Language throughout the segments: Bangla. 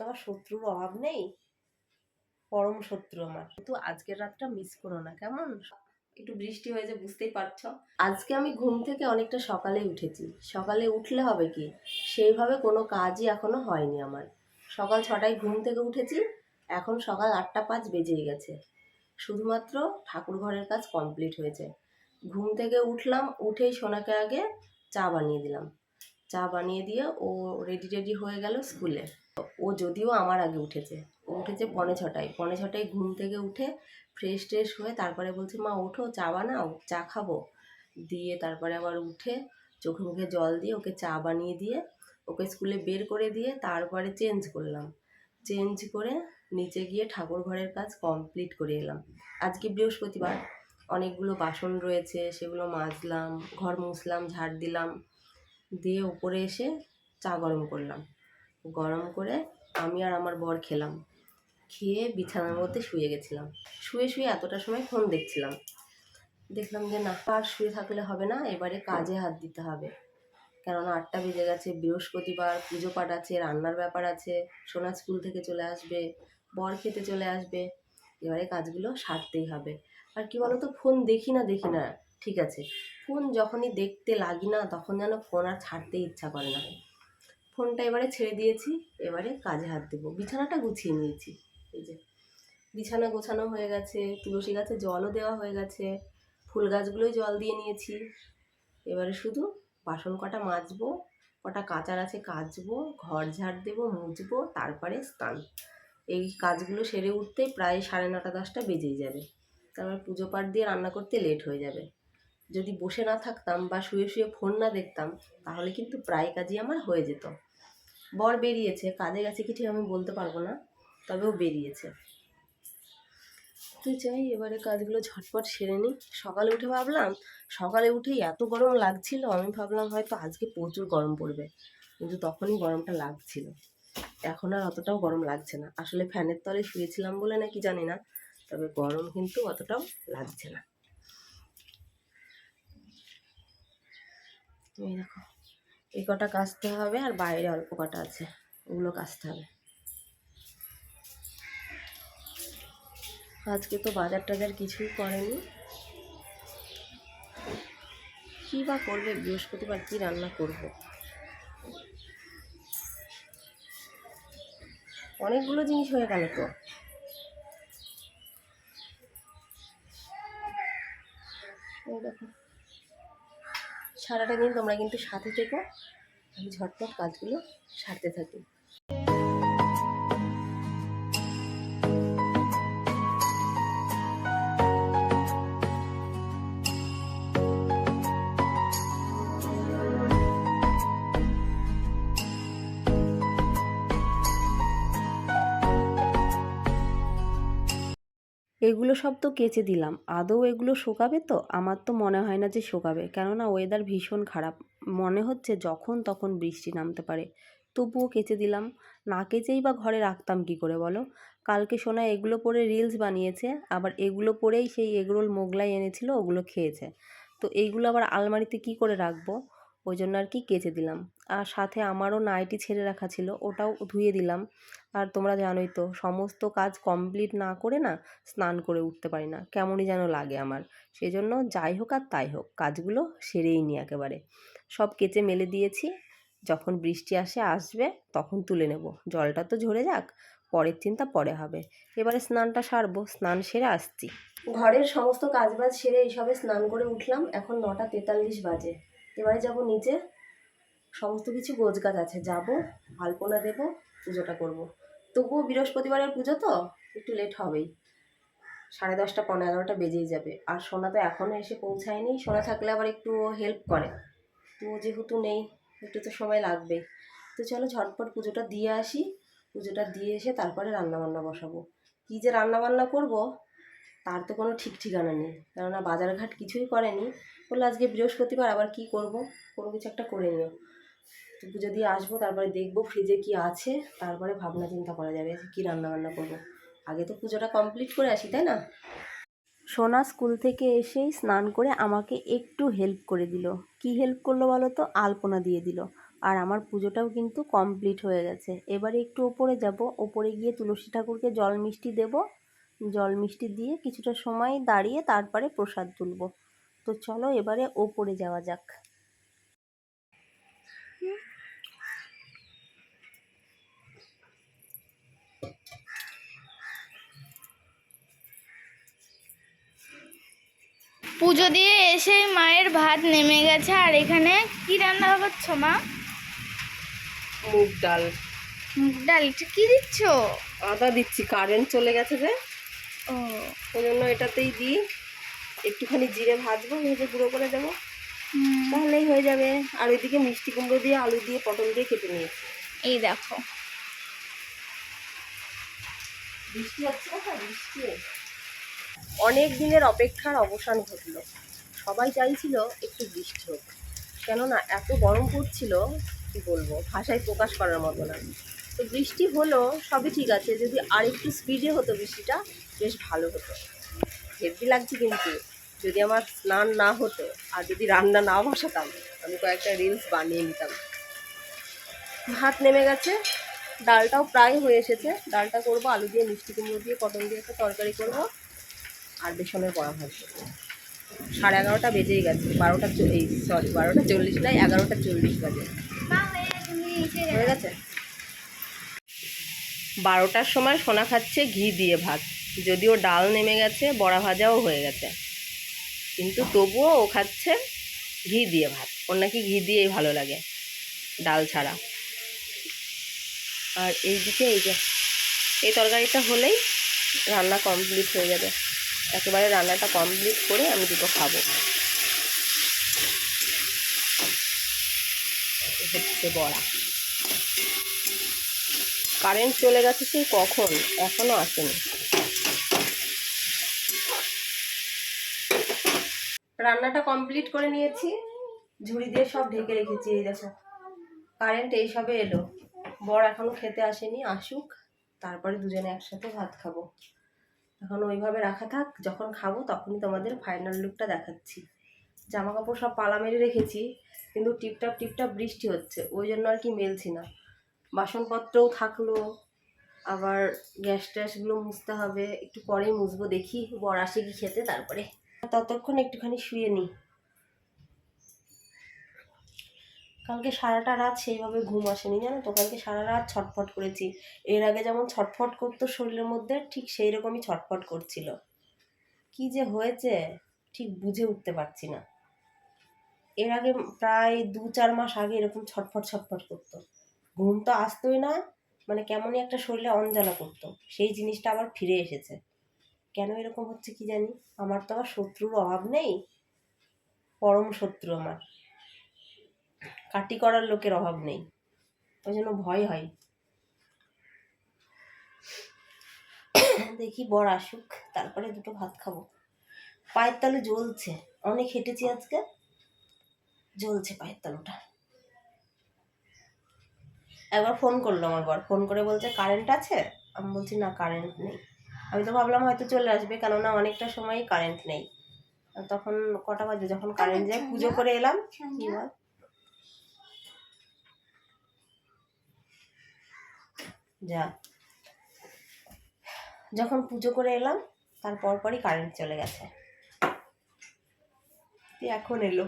তো আমার শত্রুর অভাব নেই। পরম শত্রু আমার। কিন্তু আজকের রাতটা মিস করো না কেমন? একটু বৃষ্টি হয়েছে বুঝতেই পারছ। আজকে আমি ঘুম থেকে অনেকটা সকালে উঠেছি। সকালে উঠলে হবে কি? সেইভাবে কোনো কাজই এখনও হয়নি আমার। সকাল ছটায় ঘুম থেকে উঠেছি এখন সকাল আটটা পাঁচ বেজেই গেছে। শুধুমাত্র ঠাকুর ঘরের কাজ কমপ্লিট হয়েছে। ঘুম থেকে উঠলাম উঠেই সোনাকে আগে চা বানিয়ে দিলাম। চা বানিয়ে দিয়ে ও রেডি রেডি হয়ে গেল স্কুলে ও যদিও আমার আগে উঠেছে। ও উঠেছে পনে ছটায়। পনে ছটায় ঘুম থেকে উঠে ফ্রেশ ট্রেশ হয়ে তারপরে বলছে, মা, ওঠো, চা বানাও, চা খাব। দিয়ে তারপরে আবার উঠে চোখে মুখে জল দিয়ে ওকে চা বানিয়ে দিয়ে ওকে স্কুলে বের করে দিয়ে তারপরে চেঞ্জ করলাম। চেঞ্জ করে নিচে গিয়ে ঠাকুর ঘরের কাজ কমপ্লিট করে এলাম। আজকে বৃহস্পতিবার। অনেকগুলো বাসন রয়েছে, সেগুলো মাজলাম, ঘর মুছলাম, ঝাড় দিলাম। দিয়ে উপরে এসে চা গরম করলাম। গরম করে আমি আর আমার বর খেলাম। খেয়ে বিছানার মধ্যে শুয়ে গেছিলাম। শুয়ে শুয়ে এতটা সময় ফোন দেখছিলাম। দেখলাম যে না, আর শুয়ে থাকলে হবে না, এবারে কাজে হাত দিতে হবে। কেননা আটটা বেজে গেছে, বৃহস্পতিবার, পুজো পাঠ আছে, রান্নার ব্যাপার আছে, সোনা স্কুল থেকে চলে আসবে, বর খেতে চলে আসবে, এবারে কাজগুলো সারতেই হবে। আর কি বলতো, ফোন দেখি না দেখি না, ঠিক আছে। ফোন যখনই দেখতে লাগি না, তখন যেন ফোন আর ছাড়তে ইচ্ছা করে না। ফোনটা এবারে ছেড়ে দিয়েছি, এবারে কাজে হাত দেবো। বিছানাটা গুছিয়ে নিয়েছি। এই যে, বিছানা গোছানো হয়ে গেছে, তুলসী গাছে জলও দেওয়া হয়ে গেছে, ফুল গাছগুলোই জল দিয়ে নিয়েছি। এবারে শুধু বাসন কটা মাজবো, কটা কাচার আছে কাচবো, ঘর ঝাড় দেবো, মুছবো, তারপরে স্নান। এই কাজগুলো সেরে উঠতে প্রায় সাড়ে নটা, দশটা বেজেই যাবে। তারপর পুজো পাঠ দিয়ে রান্না করতে লেট হয়ে যাবে। যদি বসে না থাকতাম বা শুয়ে শুয়ে ফোন না দেখতাম, তাহলে কিন্তু প্রায় কাজই আমার হয়ে যেত। বর বেরিয়েছে কাজে গেছে কি ঠিক আমি বলতে পারব না তবেও বেরিয়েছে। তুই চাই এবারে কাজগুলো ঝটপট সেরে নিই সকালে উঠে ভাবলাম, সকালে উঠেই এত গরম লাগছিল, আমি ভাবলাম হয়তো আজকে প্রচুর গরম পড়বে, কিন্তু তখনই গরমটা লাগছিল। এখন আর অতটাও গরম লাগছে না। আসলে ফ্যানের তলে শুয়েছিলাম বলে নাকি জানি না, তবে গরম কিন্তু অতটাও লাগছে না। এই দেখো, এই কটা কাচতে হবে আর বাইরে অল্প কটা আছে, ওগুলো কাচতে হবে। আজকে তো বাজার টাজার কিছুই করেনি। কী বা করবে, বৃহস্পতিবার কী রান্না করব? অনেকগুলো জিনিস হয়ে গেল তো। দেখো। সারাটা দিন তোমরা কিন্তু সাথে থেকো। আমি ঝটপট কাজগুলো সারতে থাকি। এগুলো সব তো কেচে দিলাম। আদৌ এগুলো শোকাবে তো? আমার তো মনে হয় না যে শোকাবে। কেননা ওয়েদার ভীষণ খারাপ। মনে হচ্ছে যখন তখন বৃষ্টি নামতে পারে। তবুও কেচে দিলাম। না কেচেই বা ঘরে রাখতাম কি করে বলো? কালকে শোনা এগুলো পরে রিলস বানিয়েছে, আবার এগুলো পরেই সেই এগরোল মোগলাই এনেছিল, ওগুলো খেয়েছে। তো এইগুলো আবার আলমারিতে কি করে রাখব? ওই জন্য আর কি কেচে দিলাম। আর সাথে আমারও নাইটি ছেড়ে রাখা ছিল, ওটাও ধুয়ে দিলাম। আর তোমরা জানোই তো, সমস্ত কাজ কমপ্লিট না করে না স্নান করে উঠতে পারি না, কেমনই যেন লাগে আমার। সেই জন্য যাই হোক আর তাই হোক, কাজগুলো সেরেই নি একেবারে। সব কেচে মেলে দিয়েছি, যখন বৃষ্টি আসে আসবে তখন তুলে নেব। জলটা তো ঝরে যাক, পরের চিন্তা পরে হবে। এবারে স্নানটা সারবো, স্নান সেরে আসছি। ঘরের সমস্ত কাজবাজ সেরে এইসবে স্নান করে উঠলাম, এখন নটা তেতাল্লিশ বাজে। এবারে যাব নিচে। সমস্ত কিছু গোছগাছ আছে। যাব, আলপনা দেব, পুজোটা করব। তবুও বৃহস্পতিবারের পুজো তো, একটু লেট হবেই। সাড়ে দশটা পনেরো এগারোটা বেজেই যাবে। আর সোনা তো এখনও এসে পৌঁছায়নি। সোনা থাকলে আবার একটু হেল্প করে। তো যেহেতু নেই, একটু তো সময় লাগবেই তো চলো ঝটপট পুজোটা দিয়ে আসি। পুজোটা দিয়ে এসে তারপরে রান্নাবান্না বসাবো। কী যে রান্নাবান্না করব তার তো কোনো ঠিক ঠিকানা নেই। কেননা বাজারঘাট কিছুই করেনি। বলল, আজকে বৃহস্পতিবার, আবার কি করব? কোনো কিছু একটা করে নিও। পুজো দিয়ে আসব, তারপরে দেখব ফ্রিজে কি আছে। তারপরে ভাবনা চিন্তা করা যাবে কী রান্না বান্না করব। আগে তো পুজোটা কমপ্লিট করে আসি, তাই না? সোনা স্কুল থেকে এসেই স্নান করে আমাকে একটু হেল্প করে দিল। কি হেল্প করল বলো তো? আলপনা দিয়ে দিল। আর আমার পুজোটাও কিন্তু কমপ্লিট হয়ে গেছে। এবারে একটু ওপরে যাব। ওপরে গিয়ে তুলসী ঠাকুরকে জল মিষ্টি দেব। জল মিষ্টি দিয়ে কিছুটা সময় দাঁড়িয়ে তারপরে প্রসাদ তুলব। তো চলো এবারে ওপরে যাওয়া যাক। পুজো দিয়ে এসে মায়ের ভাত নেমে গেছে। আর এখানে কি রান্না করছ মা? মুগ ডাল। মুগ ডাল এটা কি দিচ্ছ? আদা দিচ্ছি কারেন্ট চলে গেছে যে জন্য এটাতেই দিই। একটুখানি জিরে ভাজবো ভেজে গুঁড়ো করে দেবো। তাহলেই হয়ে যাবে। আর ওইদিকে মিষ্টি কুমড়ো দিয়ে আলু দিয়ে পটল দিয়ে কেটে নিয়েছি। এই দেখো। বৃষ্টি হচ্ছে না বৃষ্টি অনেক দিনের অপেক্ষার অবসান ঘটলো। সবাই চাইছিল একটু বৃষ্টি হোক। কেননা এত গরম পড়ছিল কি বলব ভাষায় প্রকাশ করার মতো না। তো বৃষ্টি হলো সবই ঠিক আছে। যদি আর একটু স্পিডে হতো বৃষ্টিটা বেশ ভালো হতো। হেভি লাগছে কিন্তু, যদি আমার স্নান না হতো আর যদি রান্না না বসাতাম, আমি কয়েকটা রিলস বানিয়ে নিতাম। ভাত নেমে গেছে, ডালটাও প্রায় হয়ে এসেছে। ডালটা করব, আলু দিয়ে, মিষ্টি কুমড়ো দিয়ে পটল দিয়ে একটা তরকারি করব আর বেসনের বড়া ভাজবো সাড়ে এগারোটা বেজেই গেছে, বারোটা এই সরি বারোটা চল্লিশ নয়, এগারোটা চল্লিশ বাজে। হয়ে গেছে? বারোটার সময় সোনা খাচ্ছে ঘি দিয়ে ভাত। যদিও ডাল নেমে গেছে, বড়া ভাজাও হয়ে গেছে। কিন্তু তবুও ও খাচ্ছে ঘি দিয়ে ভাত। ওর নাকি ঘি দিয়েই ভালো লাগে, ডাল ছাড়া। আর এই দিকে এই যে, এই তরকারিটা হলেই রান্না কমপ্লিট হয়ে যাবে। একেবারে রান্নাটা কমপ্লিট করে আমি দুটো খাব। হচ্ছে বড়া। কারেন্ট চলে গেছে সেই কখন? এখনও আসেনি। রান্নাটা কমপ্লিট করে নিয়েছি। ঝুড়ি দিয়ে সব ঢেকে রেখেছি, এই দেখো। কারেন্ট এই সবে এলো। বর এখনও খেতে আসেনি, আসুক। তারপরে দুজনে একসাথে ভাত খাব। এখন ওইভাবে রাখা থাক, যখন খাব তখনই তোমাদের ফাইনাল লুকটা দেখাচ্ছি। জামা কাপড় সব পালা মেরে রেখেছি, কিন্তু টিপটাপ টিপটাপ বৃষ্টি হচ্ছে, ওই জন্য আর কি মেলছি না। বাসনপত্রও থাকল, আবার গ্যাস ট্যাসগুলো মুছতে হবে, একটু পরেই মুছবো দেখি, বর আসে কি খেতে, তারপরে ততক্ষণ একটুখানি শুয়ে নিই কালকে সারাটা রাত সেইভাবে ঘুম আসেনি জানো তো? কালকে সারা রাত ছটফট করেছি। এর আগে যেমন ছটফট করতো শরীরের মধ্যে, ঠিক সেই রকমই ছটফট করছিল। কি যে হয়েছে, ঠিক বুঝে উঠতে পারছি না। এর আগে প্রায় দু চার মাস আগে এরকম ছটফট ছটফট করতো। ঘুম তো আসতোই না মানে কেমনই একটা শরীরে অঞ্জলা করতো। সেই জিনিসটা আবার ফিরে এসেছে। কেন এরকম হচ্ছে কি জানি? আমার তো আবার শত্রুর অভাব নেই। পরম শত্রু আমার। কাটি করার লোকের অভাব নেই। ওই জন্য ভয় হয়। দেখি বর আসুক, তারপরে দুটো ভাত খাব। পায়ের তালু জ্বলছে। অনেক হেঁটেছি আজকে। জ্বলছে পায়ের তালুটা। একবার ফোন করল আমার বর। ফোন করে বলছে, কারেন্ট আছে? আমি বলছি, না, কারেন্ট নেই। আমি তো ভাবলাম হয়তো চলে আসবে কেননা অনেকটা সময়ই কারেন্ট নেই। তখন কটা বাজে? যখন কারেন্ট যায় পুজো করে এলাম। কি বল? যা। যখন পুজো করে এলাম তার পরপরই কারেন্ট চলে গেছে। এখন এলো।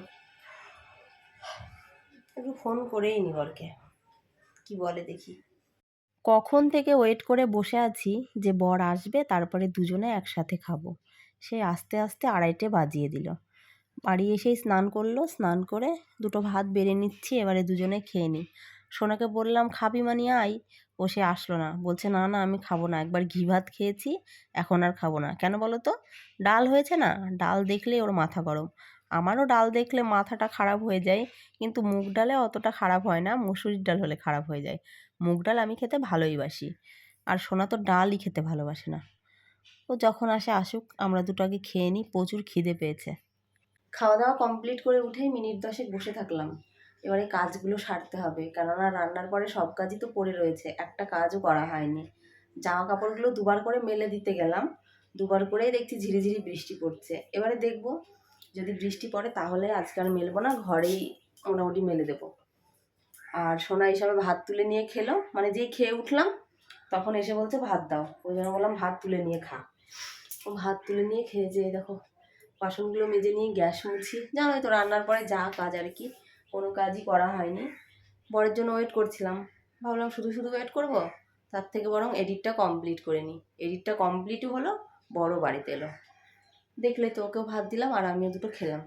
একটু ফোন করেই নি বরকে। কি বলে দেখি। কখন থেকে ওয়েট করে বসে আছি যে বর আসবে, তারপরে দুজনে একসাথে খাব। সে আস্তে আস্তে আড়াইটে বাজিয়ে দিল। বাড়ি এসেই স্নান করল। স্নান করে দুটো ভাত বেড়ে নিচ্ছি, এবারে দুজনে খেয়ে নিই। সোনাকে বললাম, খাবি মানি আই ও সে আসলো না। বলছে, না না, আমি খাব না। একবার ঘি ভাত খেয়েছি, এখন আর খাব না। কেন বলো তো? ডাল হয়েছে না? ডাল দেখলেই ওর মাথা গরম। আমারও ডাল দেখলে মাথাটা খারাপ হয়ে যায়, কিন্তু মুগ ডালে অতটা খারাপ হয় না, মুসুরির ডাল হলে খারাপ হয়ে যায়। মুগ ডাল আমি খেতে ভালোই বাসি। আর সোনা তো ডালই খেতে ভালোবাসে না। ও যখন আসে আসুক, আমরা দুটো আগে খেয়ে নিই, প্রচুর খিদে পেয়েছে। খাওয়া দাওয়া কমপ্লিট করে উঠেই মিনিট দশেক বসে থাকলাম। এবারে কাজগুলো সারতে হবে, কেননা রান্নার পরে সব কাজই তো পড়ে রয়েছে, একটা কাজও করা হয়নি। জামা কাপড়গুলো দুবার করে মেলে দিতে গেলাম, দুবার করেই দেখছি ঝিরিঝিরি বৃষ্টি পড়ছে। এবারে দেখব, যদি বৃষ্টি পড়ে তাহলে আজকে আর মেলবো না, ঘরেই মোটামুটি মেলে দেবো। আর সোনা হিসাবে ভাত তুলে নিয়ে খেলো। মানে যেই খেয়ে উঠলাম, তখন এসে বলছে, ভাত দাও। ওই জন্য বললাম, ভাত তুলে নিয়ে খা। ও ভাত তুলে নিয়ে খেয়ে যেয়ে দেখো, বাসনগুলো মেজে নিয়ে গ্যাস মুছি। জানোই তো রান্নার পরে যা কাজ আর কি, কোনো কাজই করা হয়নি। বরের জন্য ওয়েট করছিলাম। ভাবলাম, শুধু শুধু ওয়েট করব? তার থেকে বরং এডিটটা কমপ্লিট করে নিই। এডিটটা কমপ্লিটও হলো, বড় বাড়িতে এলো। দেখলে তো, ওকেও ভাত দিলাম আর আমিও দুটো খেলাম।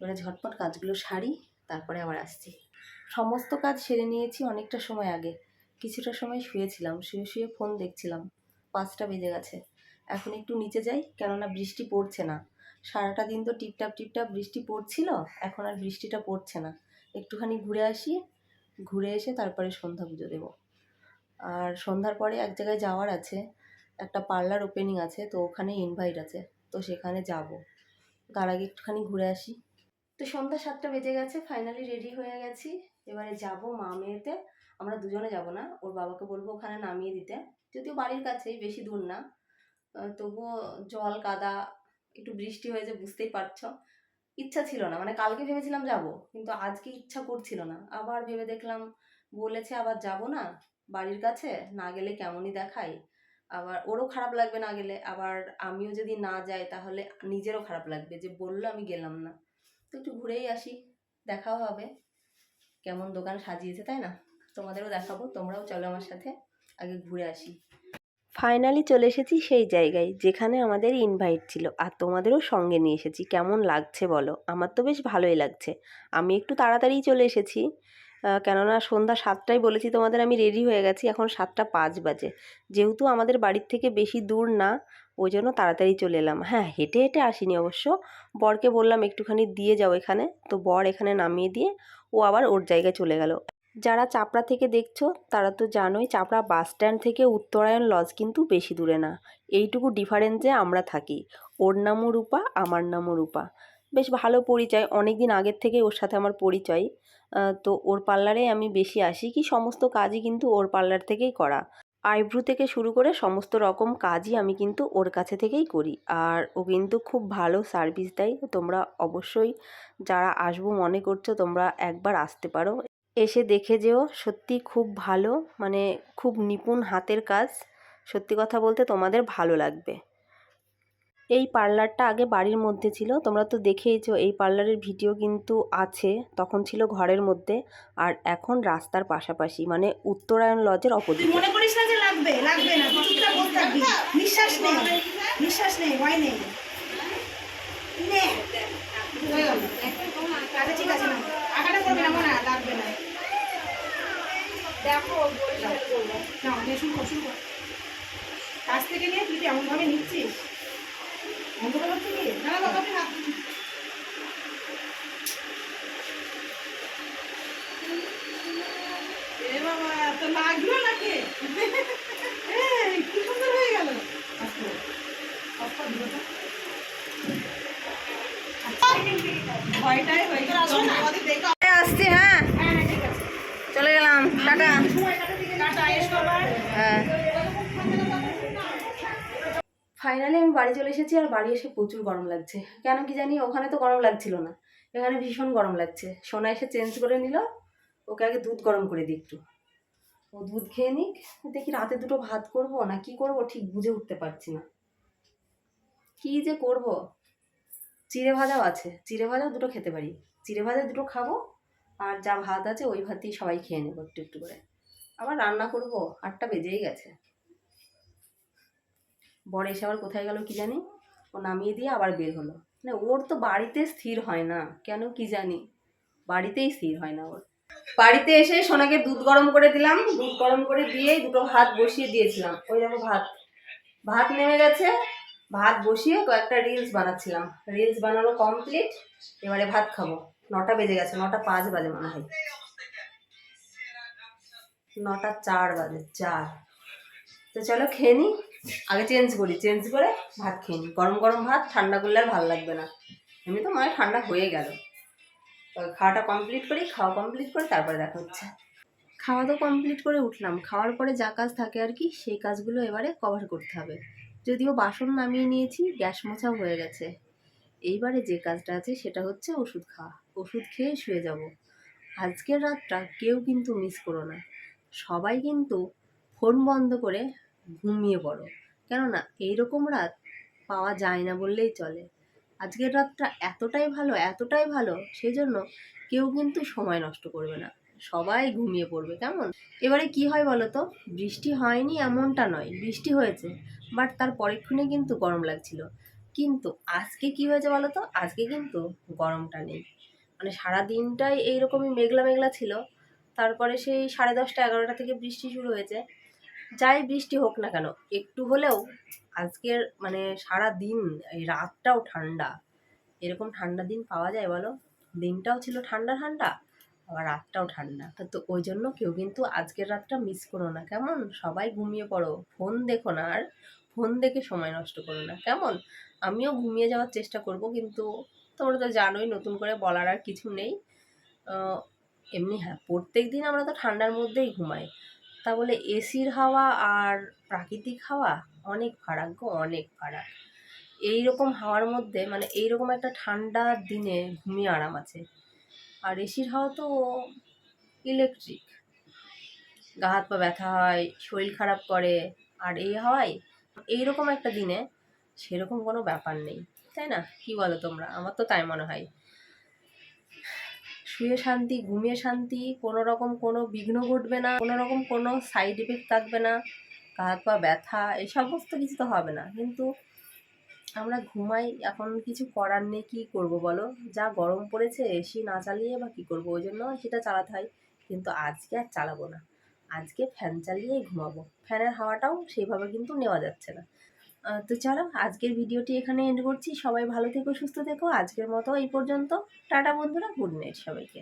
এবারে ঝটপট কাজগুলো সারি, তারপরে আবার আসছি। সমস্ত কাজ সেরে নিয়েছি অনেকটা সময় আগে। কিছুটা সময় শুয়েছিলাম, শুয়ে শুয়ে ফোন দেখছিলাম। পাঁচটা বেজে গেছে। এখন একটু নিচে যাই, কেননা বৃষ্টি পড়ছে না। সারাটা দিন তো টিপটাপ টিপটাপ বৃষ্টি পড়ছিল, এখন আর বৃষ্টিটা পড়ছে না। একটুখানি ঘুরে আসি, ঘুরে এসে তারপরে সন্ধ্যা পুজো দেবো। আর সন্ধ্যার পরে এক জায়গায় যাওয়ার আছে, একটা পার্লার ওপেনিং আছে, তো ওখানে ইনভাইট আছে, তো সেখানে যাব। তার আগে একটুখানি ঘুরে আসি। তো সন্ধ্যা সাতটা বেজে গেছে ফাইনালি রেডি হয়ে গেছি। এবারে যাব মা মেয়েতে। আমরা দুজনে যাব না, ওর বাবাকে বলব ওখানে নামিয়ে দিতে। যদিও বাড়ির কাছেই, বেশি দূর না। তবুও জল, কাদা, একটু বৃষ্টি হয়েছে, বুঝতেই পারছ। ইচ্ছা ছিল না মানে কালকে ভেবেছিলাম যাব, কিন্তু আজকে ইচ্ছা করছিল না। আবার ভেবে দেখলাম, বলেছে আবার যাব না, বাড়ির কাছে, না গেলে কেমনই দেখাই। আবার ওরও খারাপ লাগবে না গেলে, আবার আমিও যদি না যাই, তাহলে নিজেরও খারাপ লাগবে যে বলল আমি গেলাম না। তো একটু ঘুরেই আসি, দেখাও হবে। কেমন দোকান সাজিয়েছে, তাই না? তোমাদেরও দেখাবো, তোমরাও চলো আমার সাথে, আগে ঘুরে আসি। ফাইনালি চলে এসেছি সেই জায়গায়, যেখানে আমাদের ইনভাইট ছিল, আর তোমাদেরও সঙ্গে নিয়ে এসেছি, কেমন লাগছে বলো? আমার তো বেশ ভালোই লাগছে। আমি একটু তাড়াতাড়ি চলে এসেছি কেননা সন্ধ্যা সাতটায় বলেছি তোমাদের আমি রেডি হয়ে গেছি, এখন সাতটা পাঁচ বাজে। যেহেতু আমাদের বাড়ির থেকে বেশি দূর না, ওই জন্য তাড়াতাড়ি চলে এলাম। হ্যাঁ হেঁটে হেঁটে আসিনি অবশ্য, বরকে বললাম একটুখানি দিয়ে যাও এখানে। তো বর এখানে নামিয়ে দিয়ে ও আবার ওর জায়গায় চলে গেল। যারা চাপড়া থেকে দেখছ, তারা তো জানোই চাপড়া বাস স্ট্যান্ড থেকে উত্তরায়ণ লজ কিন্তু বেশি দূরে না। এইটুকু ডিফারেন্সে আমরা থাকি। ওর নামও রূপা, আমার নামও রূপা। বেশ ভালো পরিচয় অনেক দিন আগের থেকে ওর সাথে আমার পরিচয়। তো ওর পার্লারে আমি বেশি আসি কি, সমস্ত কাজই কিন্তু ওর পার্লার থেকেই করা। আইব্রু থেকে শুরু করে সমস্ত রকম কাজই আমি কিন্তু ওর কাছে থেকেই করি। আর ও কিন্তু খুব ভালো সার্ভিস দেয়। তোমরা অবশ্যই যারা আসব মনে করছ তোমরা একবার আসতে পারো। এসে দেখে যেও, সত্যি খুব ভালো মানে খুব নিপুণ হাতের কাজ। সত্যি কথা বলতে তোমাদের ভালো লাগবে। এই পার্লারটা আগে বাড়ির মধ্যে ছিল। তোমরা তো দেখেইছো এই পার্লারের ভিডিও কিন্তু আছে তখন ছিল ঘরের মধ্যে। আর এখন রাস্তার পাশাপাশি মানে উত্তরায়ণ লজের অপোজিট। মনে করিস না যে লাগবে? লাগবে না থাকবি। নিঃশ্বাস নেই নিঃশ্বাস নেই ভয় নেই। নে। আচ্ছা ঠিক আছে না। আঁকাটা করবে না মনে লাগবে না। দেখো না নে শুরু কর শুরু কর। কাছ থেকে নিয়ে তুই এমন ভাবে নিচ্ছিস? লাগল নাকি কি সুন্দর হয়ে গেল আসছি হ্যাঁ। চলে গেলাম টাটা। হ্যাঁ। ফাইনালি আমি বাড়ি চলে এসেছি আর বাড়ি এসে প্রচুর গরম লাগছে। কেন কি জানি ওখানে তো গরম লাগছিল না। এখানে ভীষণ গরম লাগছে। সোনা এসে চেঞ্জ করে নিল। ওকে আগে দুধ গরম করে দিই একটু। ও দুধ খেয়ে নিক। দেখি রাতে দুটো ভাত করব না কি করব ঠিক বুঝে উঠতে পারছি না। কি যে করব? চিড়ে ভাজাও আছে। চিড়ে ভাজাও দুটো খেতে পারি। চিড়ে ভাজা দুটো খাব। আর যা ভাত আছে ওই ভাতই সবাই খেয়ে নেব একটু একটু করে। আবার রান্না করব। আটটা বেজেই গেছে। বর এসে আবার কোথায় গেল কি জানি? ও নামিয়ে দিয়ে আবার বের হলো। না ওর তো বাড়িতে স্থির হয় না। কেন কি জানি? বাড়িতেই স্থির হয় না ওর। বাড়িতে এসে সোনাকে দুধ গরম করে দিলাম। দুধ গরম করে দিয়েই দুটো ভাত বসিয়ে দিয়েছিলাম। ওই দেখো ভাত। ভাত নেমে গেছে। ভাত বসিয়ে কয়েকটা রিলস বানাচ্ছিলাম। রিলস বানানো কমপ্লিট এবারে ভাত খাব। নটা বেজে গেছে। নটা পাঁচ বাজে মনে হয়। নটা চার বাজে, চার। তো চলো খেয়ে নিই আগে চেঞ্জ করি, চেঞ্জ করে ভাত খেয়ে নিই। গরম গরম ভাত ঠান্ডা করলে আর ভালো লাগবে না। এমনি তো মায়ের ঠান্ডা হয়ে গেল। খাওয়াটা কমপ্লিট করি, খাওয়া কমপ্লিট করে তারপরে দেখা হচ্ছে। খাওয়া তো কমপ্লিট করে উঠলাম। খাওয়ার পরে যা কাজ থাকে আর কি, সেই কাজগুলো এবারে কভার করতে হবে। যদিও বাসন নামিয়ে নিয়েছি, গ্যাস মোছাও হয়ে গেছে। এইবারে যে কাজটা আছে সেটা হচ্ছে ওষুধ খাওয়া। ওষুধ খেয়ে শুয়ে যাব। আজকের রাতটা কেউ কিন্তু মিস করো না। সবাই কিন্তু ফোন বন্ধ করে ঘুমিয়ে পড়ো। কেননা এইরকম রাত পাওয়া যায় না বললেই চলে। আজকের রাতটা এতটাই ভালো এতটাই ভালো, সেজন্য কেউ কিন্তু সময় নষ্ট করবে না। সবাই ঘুমিয়ে পড়বে, কেমন? এবারে কি হয় বলো তো বৃষ্টি হয়নি এমনটা নয়, বৃষ্টি হয়েছে, বাট তার পরেক্ষণে কিন্তু গরম লাগছিল। কিন্তু আজকে কি হয়েছে বলো তো আজকে কিন্তু গরমটা নেই। মানে সারা দিনটাই এইরকমই মেঘলা মেঘলা ছিল। তারপরে সেই সাড়ে দশটা, এগারোটা থেকে বৃষ্টি শুরু হয়েছে। যাই বৃষ্টি হোক না কেন, একটু হলেও আজকের মানে সারা দিন, এই রাতটাও ঠান্ডা। এরকম ঠান্ডা দিন পাওয়া যায় বলো? দিনটাও ছিল ঠান্ডা ঠান্ডা, আবার রাতটাও ঠান্ডা। তো ওই জন্য কেউ কিন্তু আজকের রাতটা মিস করো না। কেমন? সবাই ঘুমিয়ে পড়ো। ফোন দেখো না আর, ফোন দেখে সময় নষ্ট করো না। কেমন? আমিও ঘুমিয়ে যাওয়ার চেষ্টা করব, কিন্তু তোমরা তো জানোই, নতুন করে বলার আর কিছু নেই। এমনি হ্যাঁ প্রত্যেক দিন আমরা তো ঠান্ডার মধ্যেই ঘুমাই। তা বলে এসির হাওয়া আর প্রাকৃতিক হাওয়া অনেক ফারাক গো, অনেক ফারাক। এইরকম হাওয়ার মধ্যে মানে এইরকম একটা ঠান্ডার দিনে ঘুমিয়ে আরাম আছে। আর এসির হাওয়া তো ইলেকট্রিক গা হাত পা ব্যথা হয়, শরীর খারাপ করে, আর এই হাওয়ায় এইরকম একটা দিনে সেরকম কোনো ব্যাপার নেই, তাই না? কি বলো তোমরা? আমার তো তাই মনে হয়। শুয়ে শান্তি, ঘুমিয়ে শান্তি, কোনো রকম কোনো বিঘ্ন ঘটবে না, কোনো রকম কোনো সাইড এফেক্ট থাকবে না হাত পা ব্যথা, এই সমস্ত কিছু তো হবে না। কিন্তু আমরা ঘুমাই, এখন কিছু করার নেই, কী করব বলো? যা গরম পড়েছে এসি না চালিয়ে বা কী করব? ওই জন্য সেটা চালাতে হয়। কিন্তু আজকে আর চালাবো না। আজকে ফ্যান চালিয়েই ঘুমাবো। ফ্যানের হাওয়াটাও সেইভাবে কিন্তু নেওয়া যাচ্ছে না। তো চলো, আজকের ভিডিওটি এখানে এন্ড করছি। সবাই ভালো থেকো, সুস্থ থেকো। আজকের মতো এই পর্যন্ত। টাটা বন্ধুরা গুড নাইট সবাইকে।